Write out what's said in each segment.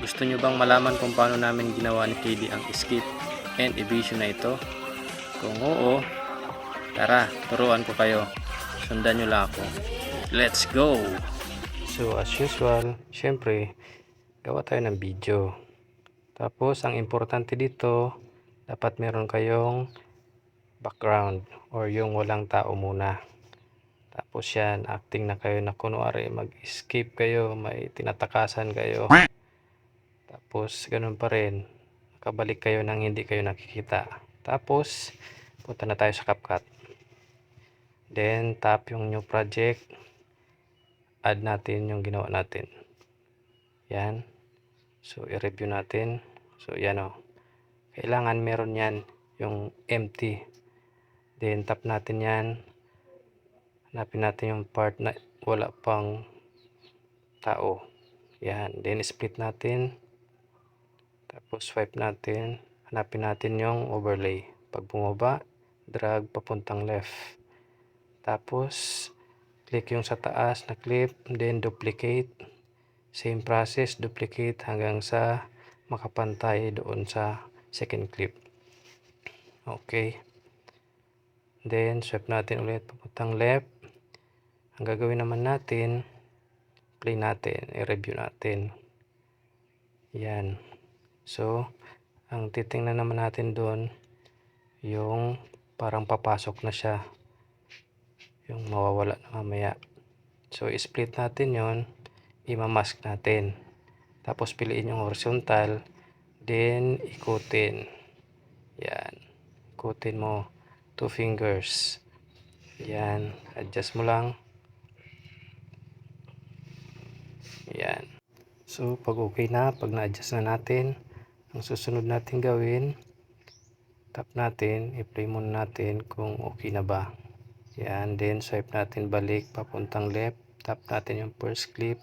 Gusto nyo bang malaman kung paano namin ginawa ni KD ang skip and evasion na ito? Kung oo, tara, turuan ko kayo. Sundan nyo lang ako. Let's go! So as usual, syempre, gawa tayo ng video. Tapos, ang importante dito, dapat meron kayong background or yung walang tao muna. Tapos yan, acting na kayo na kunwari mag-escape kayo, may tinatakasan kayo. Tapos ganun pa rin, nakabalik kayo nang hindi kayo nakikita. Tapos, punta na tayo sa CapCut. Then, tap yung new project. Add natin yung ginawa natin. Yan. So, i-review natin. So, yan o. Kailangan meron yan yung empty. Then, tap natin yan. Hanapin natin yung part na wala pang tao. Yan. Then, split natin. Tapos, swipe natin. Hanapin natin yung overlay. Pag bumaba, drag papuntang left. Tapos, click yung sa taas na clip. Then, duplicate. Same process, duplicate hanggang sa makapantay doon sa second clip. Okay. Then, swipe natin ulit papuntang left. Ang gagawin naman natin, play natin, i-review natin. Yan. So, ang titingnan naman natin doon, yung parang papasok na siya. Yung mawawala na mamaya. So, i-split natin yon imamask natin. Tapos, piliin yung horizontal, then, ikutin. Yan. Ikutin mo. Two fingers. Yan. Adjust mo lang. Yan. So, pag okay na, pag na-adjust na natin, ang susunod natin gawin, tap natin, i-play muna natin kung okay na ba. Yan. Then, swipe natin balik, papuntang left. Tap natin yung first clip.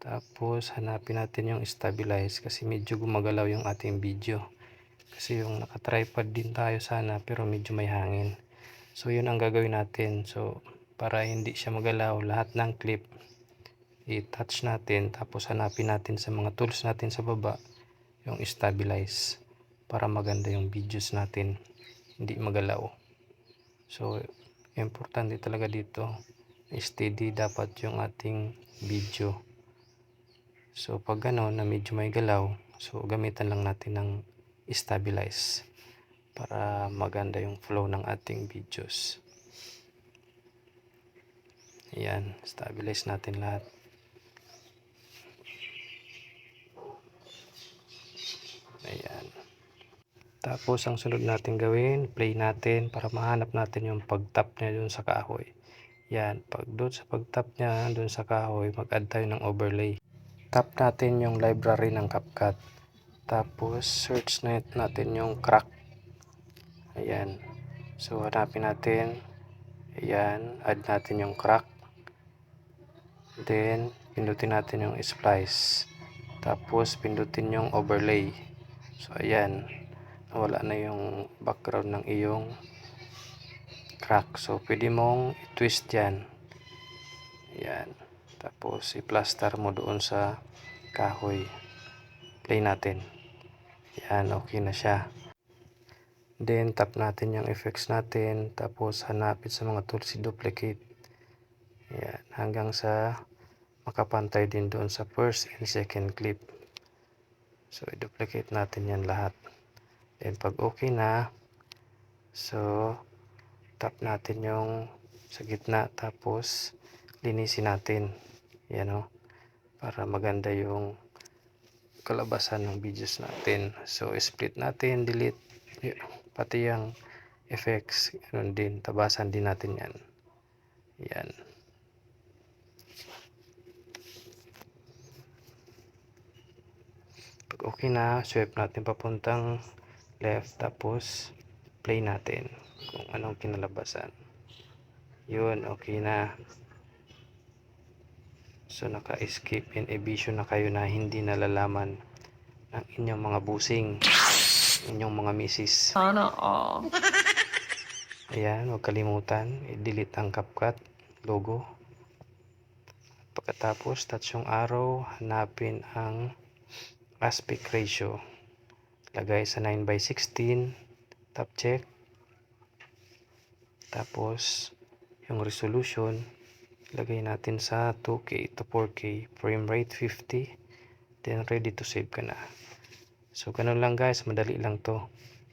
Tapos, hanapin natin yung stabilize kasi medyo gumagalaw yung ating video. Kasi yung naka-tripod din tayo sana pero medyo may hangin. So, yun ang gagawin natin. So, para hindi siya magalaw, lahat ng clip i-touch natin tapos hanapin natin sa mga tools natin sa baba yung stabilize para maganda yung videos natin. Hindi magalaw. So importante talaga dito steady dapat yung ating video. So pag gano'n na medyo may galaw so gamitan lang natin ng stabilize para maganda yung flow ng ating videos. Ayan, stabilize natin lahat. Ayan. Tapos, ang sunod natin gawin, play natin para mahanap natin yung pag-tap niya dun sa kahoy. Yan, pag doon sa pag-tap niya dun sa kahoy, mag-add tayo ng overlay. Tap natin yung library ng CapCut. Tapos, search net natin yung crack. Ayan. So, hanapin natin. Ayan, add natin yung crack. Then, pindutin natin yung splice. Tapos, pindutin yung overlay. So, ayan. Wala na yung background ng iyong crack. So, pwede mong i-twist yan. Ayan. Tapos, i-plaster mo doon sa kahoy. Play natin. Yan, okay na siya. Then, tap natin yung effects natin. Tapos, hanapin sa mga tools si duplicate. Yan, hanggang sa makapantay din doon sa first and second clip. So, i-duplicate natin yan lahat. Then, pag okay na, so, tap natin yung sa gitna, tapos, linisin natin. Yan o. Para maganda yung kalabasan ng videos natin. So, split natin, delete, pati yung effects, ganun din, tabasan din natin yan. Yan. Pag okay na, swipe natin papuntang left tapos play natin kung anong kinalabasan. Yun, okay na. So naka-escape and evasion na kayo na hindi nalalaman ng inyong mga busing, inyong mga misis. Sana all. Ayan, huwag kalimutan, i-delete ang CapCut logo. Pagkatapos, touch yung arrow, hanapin ang aspect ratio. Lagay sa 9 by 16, tap check. Tapos, yung resolution, lagay natin sa 2K to 4K, frame rate 50, then ready to save ka na. So, ganun lang guys, madali lang to.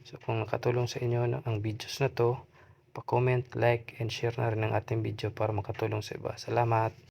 So, kung nakatulong sa inyo ang videos na to, pa-comment, like, and share na rin ang ating video para makatulong sa iba. Salamat!